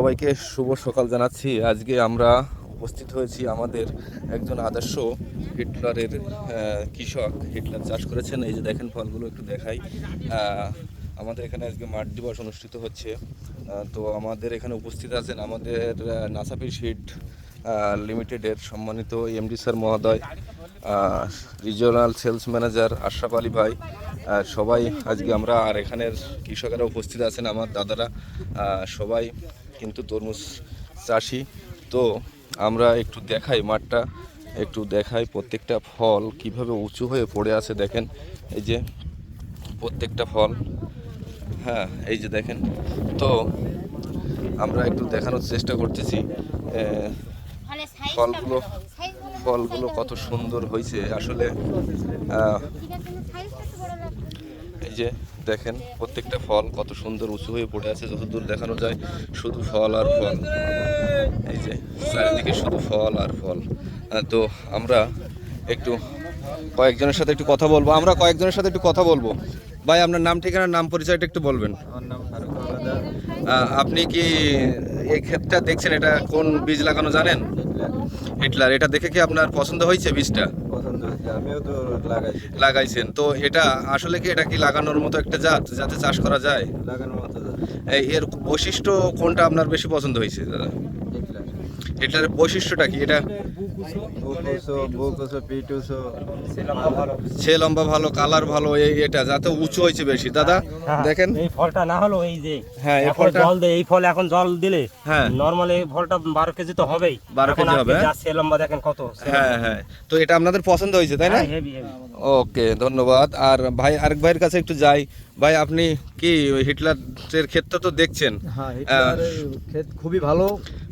সবাইকে শুভ সকাল জানাচ্ছি। আজকে আমরা উপস্থিত হয়েছি আমাদের একজন আদর্শ হিটলারের কৃষক। হিটলার চাষ করেছেন। এই যে দেখেন ফলগুলো একটু দেখাই। আমাদের এখানে আজকে মাঠ দিবস অনুষ্ঠিত হচ্ছে। তো আমাদের এখানে উপস্থিত আছেন আমাদের নাসাফি শিট লিমিটেডের সম্মানিত এমডি স্যার মহোদয় regional sales manager Ashraf Ali ভাই। সবাই আজকে আমরা আর এখানের কৃষকেরা উপস্থিত আছেন, আমার দাদারা। সবাই কিন্তু তরমুজ চাষি। তো আমরা একটু দেখাই মাঠটা একটু দেখাই প্রত্যেকটা ফল কীভাবে উঁচু হয়ে পড়ে আছে দেখেন। এই যে প্রত্যেকটা ফল হ্যাঁ এই যে দেখেন। তো আমরা একটু দেখানোর চেষ্টা করতেছি ফলগুলো ফলগুলো কত সুন্দর হয়েছে। আসলে এই যে দেখেন প্রত্যেকটা ফল কত সুন্দর উঁচু হয়ে পড়ে আছে যতদূর দেখানো যায় শুধু ফল আর ফল। এই যে চারিদিকে শুধু ফল আর ফল। তো আমরা একটু কয়েকজনের সাথে একটু কথা বলব। আমরা কয়েকজনের সাথে একটু কথা বলব। ভাই আপনার নাম ঠিকানা নাম পরিচয়টা একটু বলবেন। আপনি কি এই ক্ষেতটা দেখছেন? এটা কোন বীজ লাগানো জানেন? হিটলার এটা দেখে কি আপনার পছন্দ হয়েছে বীজটা? পছন্দ হয়েছে আমিও তো লাগাইছি। লাগাইছেন। তো এটা আসলে কি এটা কি লাগানোর মতো একটা জাত যাতে চাষ করা যায়? লাগানোর মতো এই এর বৈশিষ্ট্য কোনটা আপনার বেশি পছন্দ হয়েছে দাদা? এটার বৈশিষ্ট্যটা কি? এটা সে লম্বা ভালো কালার ভালো এই এটা যাতে উঁচু হয়েছে বেশি। দাদা হ্যাঁ, দেখেন। এই ফলটা না হলো এই যে হ্যাঁ, এই ফলটা- জল এই ফল এখন জল দিলে হ্যাঁ। নরমাল এই ফলটা বারো কেজি তো হবেই। 12 এখন কেজি হবে, যা সে লম্বা দেখেন কত হ্যাঁ হ্যাঁ। তো এটা আপনাদের পছন্দ হয়েছে তাই না? হেভি ওকে ধন্যবাদ। আর ভাই আরেক ভাইয়ের কাছে একটু যাই। ভাই আপনি কি ওই হিটলারের ক্ষেত্রে তো দেখছেন। হ্যাঁ ক্ষেত খুবই ভালো।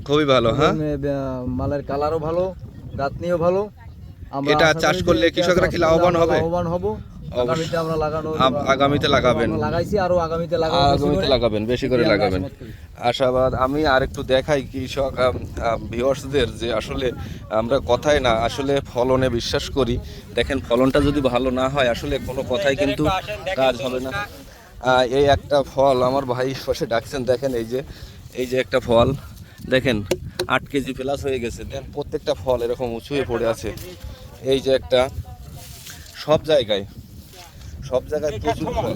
খুবই ভালো হ্যাঁ? মালের কালারও ভালো গাঁথনিও ভালো। এটা চাষ করলে কৃষকরা কি লাভবান হবে? লাভবান হব। আগামীতে আমরা লাগানো আগামীতে লাগাবেন। লাগাইছি আরও আগামীতে লাগাবো আগামীতে লাগাবেন বেশি করে লাগাবেন। আশাবাদ আমি আর একটু দেখাই কৃষক ভিউয়ার্সদের যে আসলে আমরা কথায় না আসলে ফলনে বিশ্বাস করি। দেখেন ফলনটা যদি ভালো না হয় আসলে কোনো কথাই কিন্তু কাজ হবে না। এই একটা ফল আমার ভাই পাশে ডাকছেন দেখেন এই যে এই যে একটা ফল। দেখেন আট কেজি প্লাস হয়ে গেছে। দেন প্রত্যেকটা ফল এরকম উঁচু হয়ে পড়ে আছে। এই যে একটা সব জায়গায় সব জায়গায় প্রচুর ফল।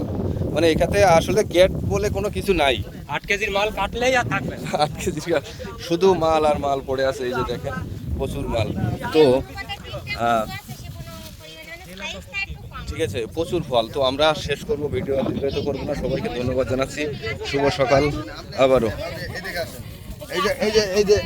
মানে এখানে আসলে গেট বলে কোনো কিছু নাই। আট কেজির মাল কাটলেই আর থাকবে। আট কেজি কা- শুধু মাল আর মাল পড়ে আছে এই যে দেখেন প্রচুর মাল। তো ঠিক আছে প্রচুর ফল। তো আমরা শেষ করব ভিডিও দীর্ঘায়িত করব না। সবাইকে ধন্যবাদ জানাচ্ছি। শুভ সকাল আবারও। এই যে এই যে এই যে